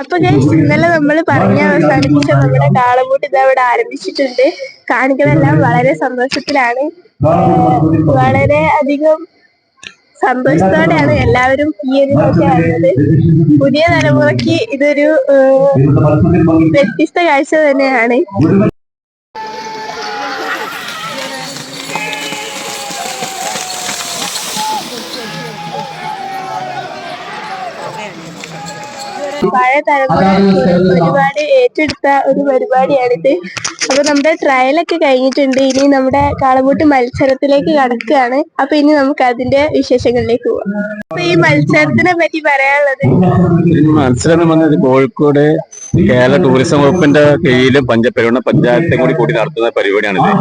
അപ്പൊ ഞാൻ ഇന്നലെ നമ്മൾ പറഞ്ഞ അവസാനിപ്പിച്ച നമ്മുടെ കാളമൂട്ട് ഇത് അവിടെ ആരംഭിച്ചിട്ടുണ്ട്. കാണികളെല്ലാം വളരെ സന്തോഷത്തിലാണ്. വളരെ അധികം സന്തോഷത്തോടെയാണ് എല്ലാവരും ഈ ഒരു പുതിയ തലമുറയ്ക്ക് ഇതൊരു വ്യത്യസ്ത കാഴ്ച തന്നെയാണ്. പഴയ തലമുറ ഒരുപാട് ഏറ്റെടുത്ത ഒരു പരിപാടിയാണിത്. അപ്പൊ നമ്മുടെ ട്രയലൊക്കെ കഴിഞ്ഞിട്ടുണ്ട്. ഇനി നമ്മുടെ കാളബൂട്ട് മത്സരത്തിലേക്ക് കടക്കുകയാണ്. അപ്പൊ ഇനി നമുക്ക് അതിന്റെ വിശേഷങ്ങളിലേക്ക് പോവാം. അപ്പൊ ഈ മത്സരത്തിനെ പറ്റി പറയാനുള്ളത്? മത്സരം കോഴിക്കോട് കേരള ടൂറിസം വകുപ്പിന്റെ കീഴിലും പഞ്ചപെരുവണ്ണ പഞ്ചായത്തും കൂടി കൂടി നടത്തുന്ന പരിപാടിയാണിത്.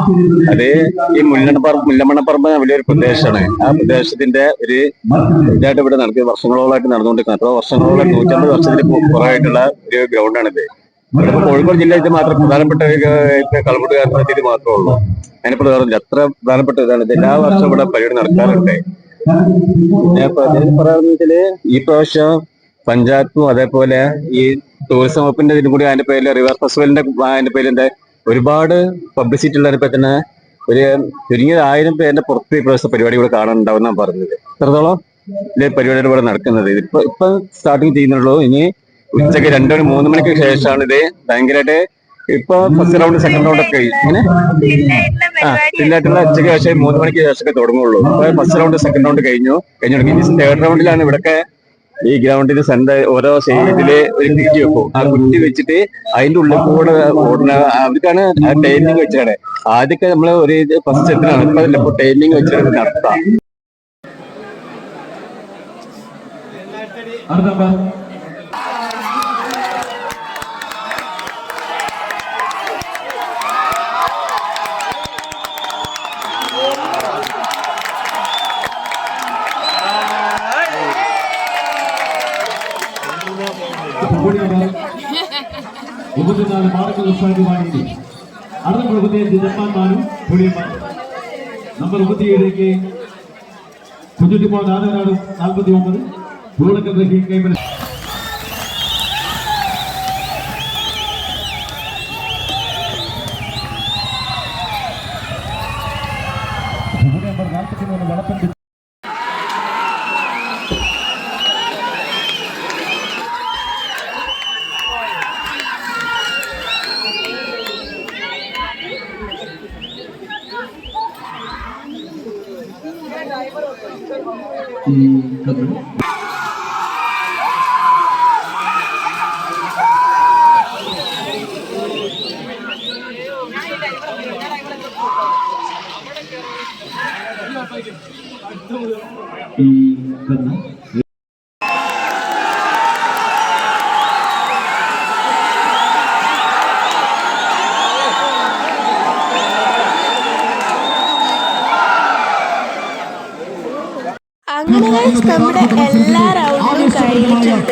അത് ഈ മുല്ലണപ്പറമ്പ് മുല്ലമണ്ണപ്പറമ്പ് വലിയൊരു പ്രദേശമാണ് ആ പ്രദേശത്തിന്റെ ഒരു ഇതായിട്ട് ഇവിടെ നടക്കുക വർഷങ്ങളോളായിട്ട് നടന്നുകൊണ്ടിരിക്കുന്നത് അത്ര വർഷങ്ങളോളം നൂറ്റമ്പത് വർഷത്തിന് കുറവായിട്ടുള്ള ഒരു ഗ്രൗണ്ടാണിത്. ഇവിടെ കോഴിക്കോട് ജില്ല ഇത് മാത്രം പ്രധാനപ്പെട്ട ഒരു കളമുട്ടുകാരൻ ഇത് മാത്രമേ ഉള്ളൂ. അതിനെ വേറെ അത്ര പ്രധാനപ്പെട്ട ഇതാണ്. ഇത് എല്ലാ വർഷവും ഇവിടെ പരിപാടി നടക്കാറുണ്ട്. പിന്നെ പറയാന്ന് വെച്ചാൽ ഈ പ്രാവശ്യം പഞ്ചായത്തും അതേപോലെ ഈ ടൂറിസം വകുപ്പിന്റെ ഇതിനും കൂടി അതിന്റെ പേരിൽ റിവർ ഫെസ്റ്റിവലിന്റെ അതിന്റെ പേരിൽ ഒരുപാട് പബ്ലിസിറ്റി ഉള്ളതിനെ തന്നെ ഒരു ചുരുങ്ങിയത് ആയിരം പേരുടെ പുറത്ത് ഈ പ്രാവശ്യത്തെ പരിപാടി കൂടെ കാണാനുണ്ടാവും പറഞ്ഞത്. എത്രത്തോളം പരിപാടിയുടെ കൂടെ നടക്കുന്നത്? ഇതിപ്പോ ഇപ്പൊ സ്റ്റാർട്ടിങ് ചെയ്യുന്നുള്ളൂ. ഇനി ഉച്ചയ്ക്ക് രണ്ടു മണി മൂന്ന് മണിക്ക് ശേഷമാണ് ഇത് ഭയങ്കരമായിട്ട് ഇപ്പൊ ഫസ്റ്റ് റൗണ്ട് സെക്കൻഡ് റൗണ്ട് ഒക്കെ ഇങ്ങനെ? ആ പിന്നായിട്ടുള്ള ഉച്ചയ്ക്ക് ശേഷം മൂന്ന് മണിക്ക് ശേഷമൊക്കെ തുടങ്ങുള്ളൂ. അപ്പൊ ഫസ്റ്റ് റൗണ്ട് സെക്കൻഡ് റൗണ്ട് കഴിഞ്ഞു. കഴിഞ്ഞു തുടങ്ങി. തേർഡ് റൗണ്ടിലാണ് ഇവിടൊക്കെ ഈ ഗ്രൗണ്ടിന് സെന്റർ ഓരോ സൈഡിൽ ഒരു കുറ്റി വെക്കും. ആ കുറ്റി വെച്ചിട്ട് അതിന്റെ ഉള്ളിൽ കൂടെ ഓടുന്ന അവർക്കാണ് ടൈമിംഗ് വെച്ചാണ് ആദ്യമൊക്കെ നമ്മൾ ഒരു ഫസ്റ്റ് എത്തിനാണ് ഇപ്പൊ ഇപ്പൊ ടൈമിംഗ് വെച്ചിട്ട് നടത്താം. മുപ്പത്തിനാല് മാർക്ക് ഉത്സാഹമായിട്ട് അടുത്ത മുപ്പത്തിയഞ്ച് ജപ്പാൻമാരും പുളിയന്മാർ നമ്പർ മുപ്പത്തിയേഴിലേക്ക് കുഞ്ഞുട്ടിമോ നാദനാടും നാൽപ്പത്തി ഒമ്പത് ഗോളക്കൽ റഹീം കൈമല നമ്പർ നാൽപ്പത്തിമൂന്ന് Valappan thì thật đúng thì cần നമ്മുടെ എല്ലാ റൗണ്ടും കഴിഞ്ഞിട്ടുണ്ട്.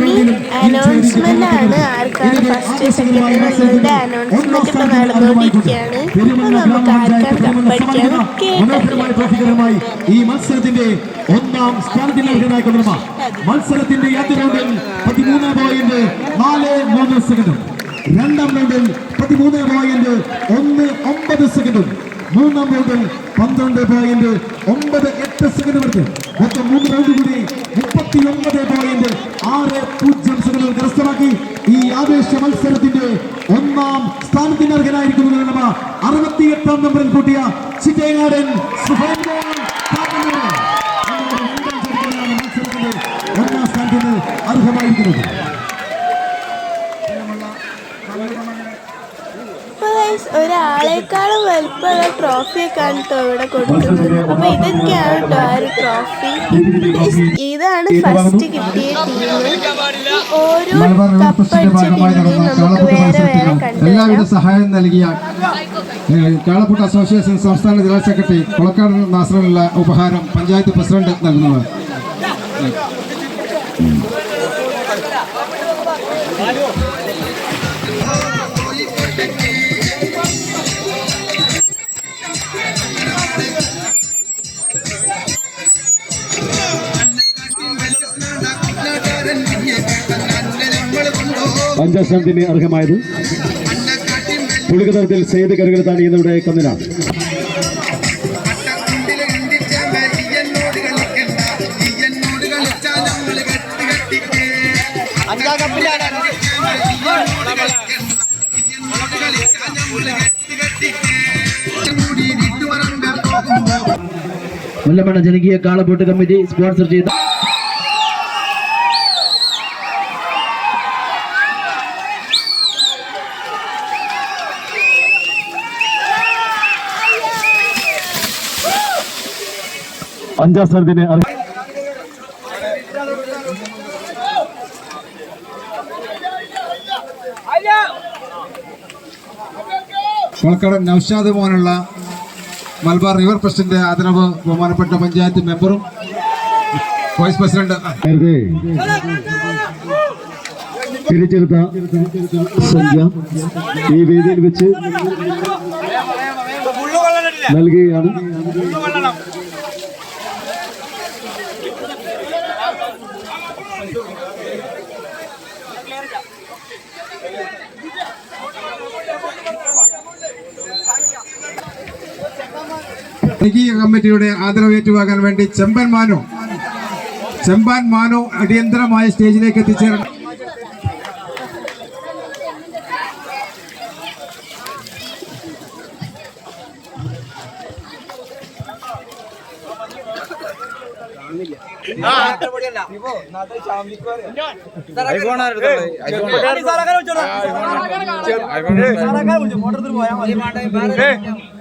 ഇനി അനൗൺസ്മെന്റ് ആണ് ആർക്കാണ് ഫസ്റ്റ് സെക്കൻഡ് എന്നുള്ളതിന്റെ അനൗൺസ്മെന്റ് ഇപ്പൊ നടന്നുകൊണ്ടിരിക്കുകയാണ്. അപ്പൊ നമുക്ക് ആർക്കാണ് കപ്പടിക്കാന്ന് കേട്ടറിയാം ഈ മത്സരത്തിന്റെ ഒന്നാം സ്ഥാനത്തിൽ മത്സരത്തിന്റെ ആദ്യ റൗണ്ടിൽ പതിമൂന്ന് പോയിന്റ് നാല് മൂന്ന് സെക്കൻഡും രണ്ടാം റൗണ്ടിൽ പതിമൂന്ന് പോയിന്റ് ഒന്ന് ഒമ്പത് സെക്കൻഡും മൂന്നാം റൗണ്ടിൽ പന്ത്രണ്ട് പോയിന്റ് ഒമ്പത് എട്ട് സെക്കൻഡ് വരെ മൊത്തം മൂന്ന് റൗണ്ട് കൂടി മുപ്പത്തി ഒമ്പത് പോയിന്റ് ആറ് പൂജ്യം സെക്കൻഡുകൾ കരസ്ഥമാക്കി. ഈ ആവേശ മത്സരത്തിന്റെ ഒന്നാം സ്ഥാനത്തിന് അർഹനായിരിക്കുന്നത് അറുപത്തിയെട്ടാം നമ്പറിൽ കൂട്ടിയ ചിറ്റയനാടൻ അർഹമായിരിക്കുന്നത് guys, ഒരാളെക്കാളും വലുപ്പമുള്ള ട്രോഫിയൊക്കെയാണ് കേട്ടോ ഇവിടെ കൊടുക്കുന്നത് അപ്പൊ ഇതൊക്കെയാണ് കേട്ടോ ആ ഒരു ട്രോഫി ഇതാണ് ഫസ്റ്റ് കിട്ടിയ ടീം ഓരോ കപ്പടിച്ച ടീമിനെയും നമുക്ക് വേറെ വേറെ എല്ലാവിധ കണ്ടുവരാം സഹായം നൽകിയ ഏഹ്, അസോസിയേഷൻ സംസ്ഥാന ജില്ലാ സെക്രട്ടറി കൊളക്കാട് നാസറിനുള്ള ഉപഹാരം പഞ്ചായത്ത് പ്രസിഡന്റ് നൽകുന്നത്. Thank അഞ്ചാം സ്ഥാനത്തിന് അർഹമായത്. പുളികതരത്തിൽ സെയ്ത് കരുകൾ ഇന്നിവിടെ കന്നിനാണ് മുല്ലമണ്ണ ജനകീയ കാളബോട്ട് കമ്മിറ്റി സ്പോൺസർ ചെയ്ത. അഞ്ചാം സ്ഥാനത്തിന് കൊളക്കാട് നൌഷാദ് മോനുള്ള മലബാർ റിവർ ട്രസ്റ്റിന്റെ ആദരവ് ബഹുമാനപ്പെട്ട പഞ്ചായത്ത് മെമ്പറും വൈസ് പ്രസിഡന്റ് തിരിച്ചെടുത്ത സംഖ്യ ഈ വേദിയിൽ വെച്ച് നൽകുകയാണ് ജനകീയ കമ്മിറ്റിയുടെ ആദരവ് ഏറ്റുവാങ്ങാൻ വേണ്ടി ചെമ്പൻ മാനു ചെമ്പാൻ മാനു അടിയന്തരമായ സ്റ്റേജിലേക്ക് എത്തിച്ചേരണം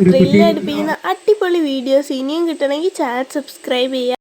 ത്രില്ലടിപ്പിക്കുന്ന അടിപൊളി വീഡിയോസ് ഇനിയും കിട്ടണമെങ്കിൽ ചാനൽ സബ്സ്ക്രൈബ് ചെയ്യുക.